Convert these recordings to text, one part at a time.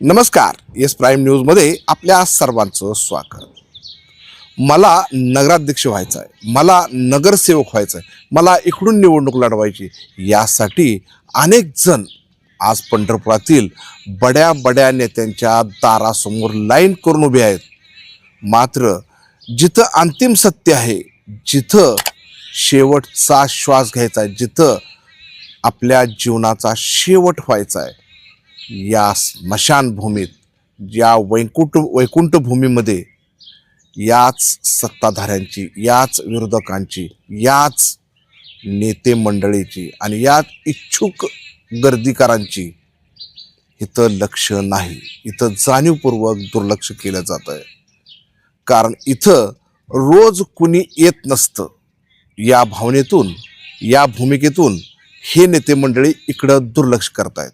नमस्कार yes prime न्यूजमध्ये आपल्या सर्वांचं स्वागत. मला नगराध्यक्ष व्हायचं आहे मला नगरसेवक व्हायचं आहे मला इकडून निवडणूक लढवायची यासाठी अनेक जण आज पंढरपुरातील बड्या बड्या नेत्यांच्या दारासमोर लाईन करून उभे आहेत. मात्र जिथं अंतिम सत्य आहे जिथं शेवटचा श्वास घ्यायचा आहे जिथं आपल्या जीवनाचा शेवट व्हायचा आहे या स्मशानभूमीत या वैकुंठ वैकुंठभूमीमध्ये याच सत्ताधाऱ्यांची याच विरोधकांची याच नेते मंडळीची आणि याच इच्छुक गर्दीकारांची. इथं लक्ष नाही. इथं जाणीवपूर्वक दुर्लक्ष केलं जात आहे कारण इथं रोज कुणी येत नसतं. या भावनेतून या भूमिकेतून हे नेते मंडळी इकडं दुर्लक्ष करत आहेत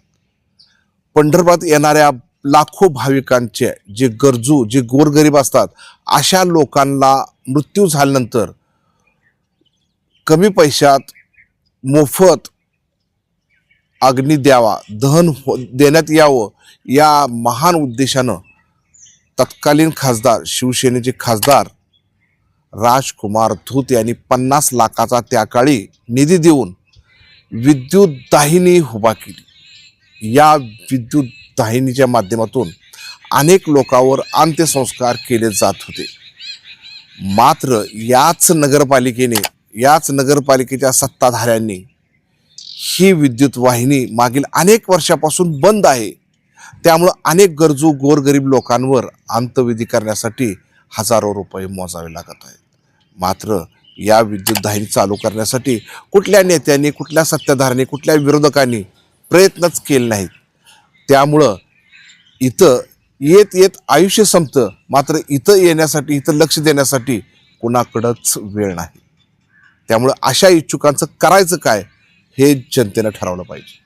पंढरपुरात येणाऱ्या लाखो भाविकांचे जे गरजू जे गोरगरीब असतात अशा लोकांना मृत्यू झाल्यानंतर कमी पैशात मोफत अग्नी द्यावा दहन हो देण्यात यावं या महान उद्देशानं तत्कालीन खासदार शिवसेनेचे खासदार राजकुमार धूत यांनी पन्नास लाखाचा त्या काळी निधी देऊन विद्युत दाहिनी उभा केली. या विद्युत दाहिनीच्या माध्यमातून अनेक लोकांवर अंत्यसंस्कार केले जात होते. मात्र याच नगरपालिकेने याच नगरपालिकेच्या सत्ताधाऱ्यांनी ही विद्युत वाहिनी मागील अनेक वर्षापासून बंद आहे. त्यामुळं अनेक गरजू गोरगरीब लोकांवर अंतविधी करण्यासाठी हजारो रुपये मोजावे लागत आहेत. मात्र या विद्युत दाहिनी चालू करण्यासाठी कुठल्या नेत्यांनी कुठल्या सत्ताधाऱ्यांनी कुठल्या विरोधकांनी प्रयत्नच केले नाहीत. त्यामुळं इथं येत येत आयुष्य संपतं. मात्र इथं येण्यासाठी इथं लक्ष देण्यासाठी कुणाकडंच वेळ नाही. त्यामुळं अशा इच्छुकांचं करायचं काय? हे जनतेनं ठरवलं पाहिजे.